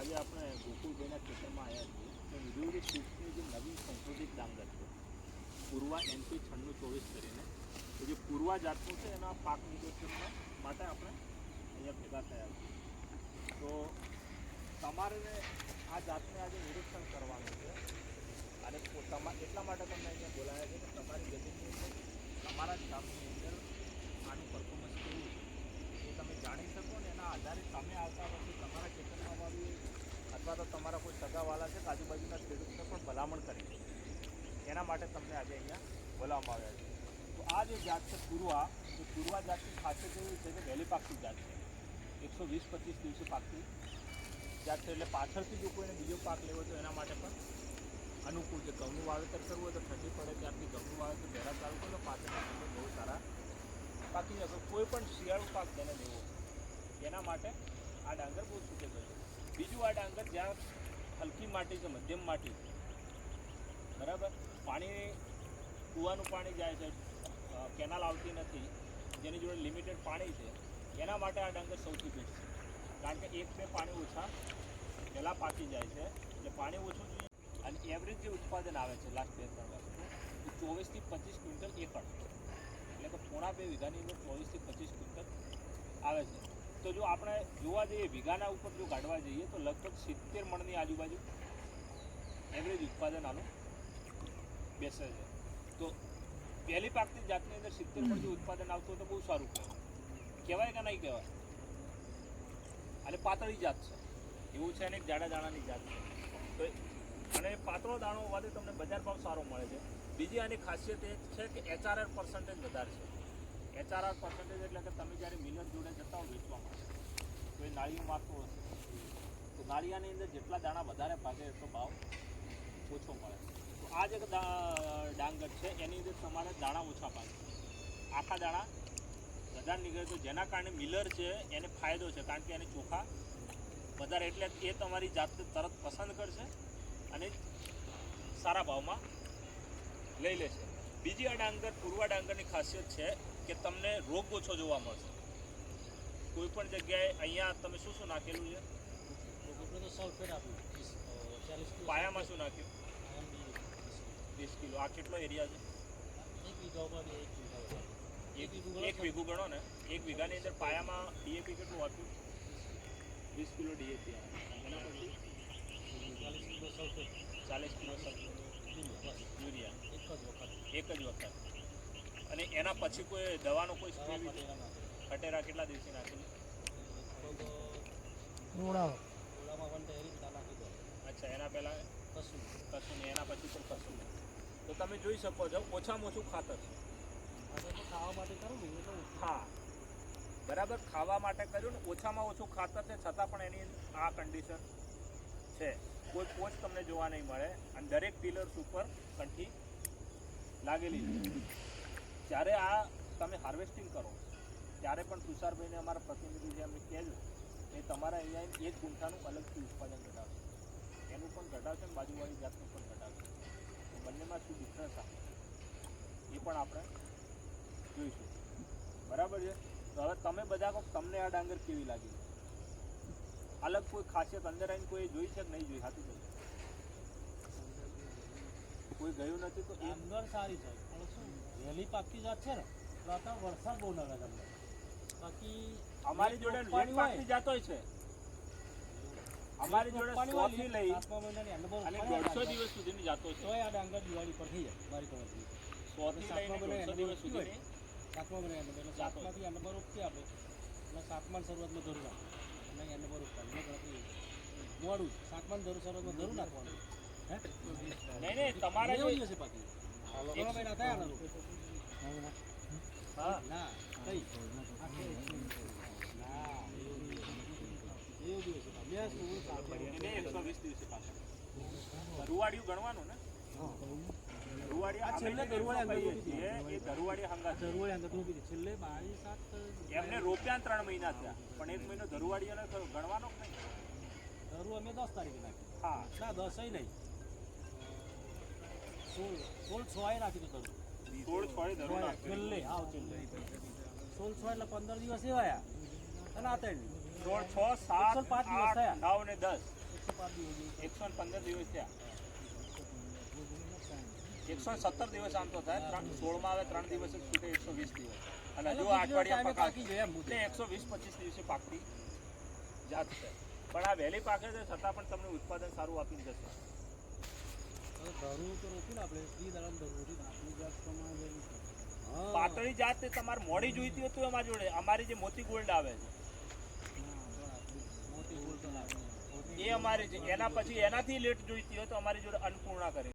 આજે આપણે ગોકુલભાઈના ખેતરમાં આવ્યા છીએ. તો વીડિયો સ્વીટની જે નવીન સંશોધિત ડાંગર છે, પૂર્વા એનપી છન્નું ચોવીસ કરીને, તો જે પૂર્વા જાતનું છે એના પાક નિદર્શનના માટે આપણે અહીંયા ભેગા થયા છીએ. તો તમારે આ જાતને આજે નિરીક્ષણ કરવાનું છે. અને પો- તમા, એટલા માટે તમને અહીંયા બોલાવ્યા છે કે તમારી જમીનની અંદર, તમારા જ ગામની અંદર આનું પરફોર્મન્સ કેવું છે, એ તમે જાણી શકો ને એના આધારે તમે આવતા વર્ષે તમારા ખેતરમાં વાવીએ અથવા તો તમારા કોઈ સગાવાલા છે આજુબાજુના ખેડૂતને પણ ભલામણ કરી. એના માટે તમને આજે અહીંયા બોલાવવામાં આવ્યા છે. તો આ જે જાત છે પૂર્વા, એ પૂર્વા જાતની ખાસિયત એવી છે કે વહેલી પાકતી જાત છે. એકસો વીસ પચીસ દિવસે પાકતી જાત છે એટલે પાછળથી જો કોઈને બીજો પાક લેવો તો એના માટે પણ અનુકૂળ છે. ઘઉંનું વાવેતર કરવું હોય તો ઠંડી પડે ત્યારથી ઘઉંનું વાવેતર પહેલાં ચાલુ કરો સમય બહુ સારા જશે કોઈ પણ શિયાળુ પાક તેને લેવો એના માટે આ ડાંગર બહુ સુટેબલ છે. બીજું આ ડાંગર જ્યાં હલકી માટી છે, મધ્યમ માટી છે બરાબર? પાણી કૂવાનું પાણી જાય છે કેનાલ આવતી નથી, જેની જોડે લિમિટેડ પાણી છે, એના માટે આ ડાંગર સૌથી બેસ્ટ છે. કારણ કે એક બે પાણી ઓછા પહેલાં પાકી જાય છે, એટલે પાણી ઓછું જોઈએ. અને એવરેજ જે ઉત્પાદન આવે છે લાસ્ટ બે ત્રણ વર્ષનું એ ચોવીસથી પચીસ ક્વિન્ટલ એકર. એટલે કે પોણા બે વીઘાની અંદર ચોવીસથી પચીસ ક્વિન્ટલ આવે છે. તો જો આપણે જોવા જઈએ, વીઘાના ઉપર જો કાઢવા જઈએ, તો લગભગ સિત્તેર મણની આજુબાજુ એવરેજ ઉત્પાદન આનું બેસે છે. તો પહેલી પાકની જાતની અંદર સિત્તેર મણ જો ઉત્પાદન આવતું તો બહુ સારું કહેવાય. કે નહીં કહેવાય? અને પાતળી જાત છે. એવું છે અને જાડા દાણાની જાત છે. તો અને પાતળો દાણો હોવાથી તમને બજાર ભાવ સારો મળે છે. બીજી આની ખાસિયત એ છે કે એચઆરઆર પર્સન્ટેજ વધારે છે. એચઆરઆર પર્સન્ટેજ એટલે કે તમે જ્યારે મિલર જોડે જતા હો વેચવા માટે, તો એ નાળિયું મારતું હશે. તો નાળિયાની અંદર જેટલા દાણા વધારે ભાગે એટલો ભાવ ઓછો મળે. તો આ જે ડાંગર છે, એની અંદર તમારે દાણા ઓછા પાકે આખા દાણા વધારે નીકળે તો જેના કારણે મિલર છે, એને ફાયદો છે, કારણ કે એને ચોખા વધારે એટલે એ તમારી જાતને તરત પસંદ કરશે અને સારા ભાવમાં લઈ લેશે. બીજી આ ડાંગર, પૂર્વા ડાંગરની ખાસિયત છે કે તમને રોગ ઓછો જોવા મળશે. કોઈ પણ જગ્યાએ અહીંયા તમે શું શું નાખેલું છે? સલ્ફેટ. પાયામાં શું નાખ્યું? વીસ કિલો. આ કેટલો એરિયા છે? એક વીઘા ગણો ને? એક વીઘાની અંદર પાયામાં ડીએપી કેટલું આપ્યું? વીસ કિલો. ડીએપી. એના પછી? ચાલીસ કિલો સલ્ફેટ ચાલીસ કિલો યુરિયા, યુરિયા. એક જ વખત. એક જ વખત. અને એના પછી કોઈ દવાનો કોઈ સ્પ્રે ખટેરા કેટલા દિવસે નાખેલી તો રોડાઓ પણ વન ટેરી નાખી દો અચ્છા એના પહેલાં? કશું. કશું નહીં એના પછી પણ કશું નહીં. તો તમે જોઈ શકો છો ઓછામાં ઓછું ખાતર. છે ખાવા માટે કરું ને હા. બરાબર ખાવા માટે કર્યું ને ઓછામાં ઓછું ખાતર છે છતાં પણ એની આ કન્ડિશન છે. કોઈ કોચ તમને જોવા નહીં મળે. અને દરેક પિલર્સ ઉપર કંઠી લાગેલી છે. જ્યારે આ તમે હાર્વેસ્ટિંગ કરો, ત્યારે પણ તુષારભાઈને અમારા પ્રતિનિધિ જે અમે કહેજો, એ તમારા અહીંયા એક ગુંઠાનું અલગથી ઉત્પાદન ઘટાડશે. એનું પણ ઘટાડશે ને બાજુવાળી જાતનું પણ ઘટાડશે. બંનેમાં શું ડિફરન્સ આવે? એ પણ આપણે જોઈશું. બરાબર છે? તો હવે તમે બધા કહો તમને આ ડાંગર કેવી લાગી? અલગ કોઈ ખાસિયત અંદર આવીને કોઈ જોઈ છે કે નહીં જોઈ? હાથી કહ્યું કોઈ ગયું નથી તો અંદર સારી છે. પણ શું વહેલી પાકી જાત છે ને તો અત્યારે વરસાદ બહુ નડે તમને. બાકી અમારી જોડે પાણી પાકી જતો છે. અમારી જોડે પાણી લઈ સાતમા મહિનાની અંદર બહુ અને દોઢસો દિવસ સુધીની જાતો છે. તોય આ ડાંગર દિવાળી પર થઈ જાય મારી ખબરથી સો થી સાતમા મહિને દિવસ સુધી. સાતમા મહિના અંદર એટલે. સાતમાંથી નંબર ઉપથી આપણે એટલે સાતમા શરૂઆતમાં ધરું નાખવાનું અને નંબર ઉપર એટલે ગણતરી મોડું. સાતમા ધરું શરૂઆતમાં ધરું નાખવાનું. હે? નહીં નહીં તમારે પાકી. પાછળ ગણવાનું ને? એમને રોપ્યા ત્રણ મહિના થયા. પણ એક મહિનો ધરુવાડીઓને ખરો ગણવાનો ધરું અમે દસ તારીખે નાખ્યો. હા. ના દસ નહીં. સોળ સોળ છ એ નાખી દીધું સોળ છોડે છેલ્લે આવ છેલ્લે. સોળ છ એટલે પંદર દિવસ એવા અને આ ત્રણ. સોળ છ સાત એકસો પાંચ દિવસ થયા. નવ ને દસ. પાંચ દિવસ એકસો પંદર દિવસ થયા. એકસો સત્તર દિવસ આમ તો થાય. ત્રણ સોળમાં આવે ત્રણ દિવસ જ છૂટે એકસો વીસ દિવસ. અને હજુ આ અઠવાડિયા પાકી જાય મુદ્દે એકસો વીસ પચીસ દિવસે પાકતી જાત છે. પણ આ વહેલી પાકે છે છતાં પણ તમને ઉત્પાદન સારું આપી જશે. પાતળી જાત તમારે મોડી જોઈતી હોય તો અમારી જોડે. અમારી જે મોતી ગોલ્ડ આવે છે. એ અમારી એના પછી એનાથી લેટ જોઈતી હોય તો અમારી જોડે અન્નપૂર્ણા કરે